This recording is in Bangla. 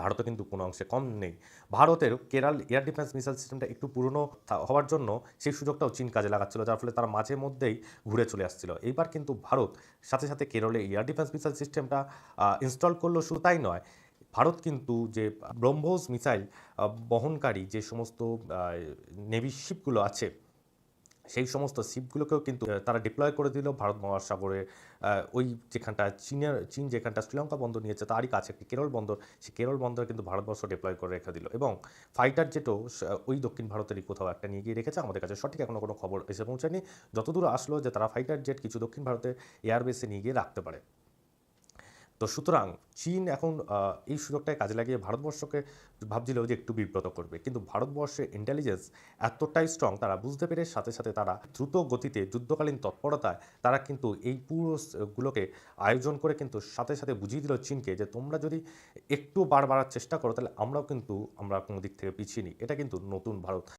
ভারতও কিন্তু কোনো অংশে কম নেই। ভারতের কেরাল এয়ার ডিফেন্স মিসাইল সিস্টেমটা একটু পুরনো হওয়ার জন্য সেই সুযোগটাও চীন কাজে লাগাচ্ছিল, যার ফলে তারা মাঝে মধ্যেই ঘুরে চলে আসছিল। এইবার কিন্তু ভারত সাথে সাথে কেরলে এয়ার ডিফেন্স মিসাইল সিস্টেমটা ইনস্টল করল শুধু তাই নয়, ভারত কিন্তু যে ব্রহ্মোস মিসাইল বহনকারী যে সমস্ত নেভি শিপগুলো আছে সেই সমস্ত শিপগুলোকেও কিন্তু তারা ডিপ্লয় করে দিল ভারত মহাসাগরে। ওই যেখানটা চীনের, চীন যেখানটা শ্রীলঙ্কা বন্দর নিয়েছে, তারই কাছে একটি কেরল বন্দর। সেই কেরল বন্দর কিন্তু ভারতবর্ষ ডিপ্লয় করে রেখে দিল। এবং ফাইটার জেটও ওই দক্ষিণ ভারতেরই কোথাও একটা নিয়ে গিয়ে রেখেছে, আমাদের কাছে সঠিক এখনও কোনো খবর এসে পৌঁছায়নি যতদূর আসলো যে তারা ফাইটার জেট কিছু দক্ষিণ ভারতের এয়ারবেসে নিয়ে গিয়ে রাখতে পারে। তো সুতরাং চীন এখন এই সুযোগটায় কাজে লাগিয়ে ভারতবর্ষকে ভাবছিল যে একটু বিব্রত করবে। কিন্তু ভারতবর্ষের ইন্টেলিজেন্স এতটাই স্ট্রং তারা বুঝতে পেরে সাথে সাথে তারা দ্রুত গতিতে যুদ্ধকালীন তৎপরতায় তারা কিন্তু এই পুরো স- গুলোকে আয়োজন করে কিন্তু সাথে সাথে বুঝিয়ে দিল চীনকে যে তোমরা যদি একটু বার বাড়ার চেষ্টা করো, তাহলে আমরাও কিন্তু আমরা কোনো দিক থেকে পিছিয়ে নিই। এটা কিন্তু নতুন ভারত।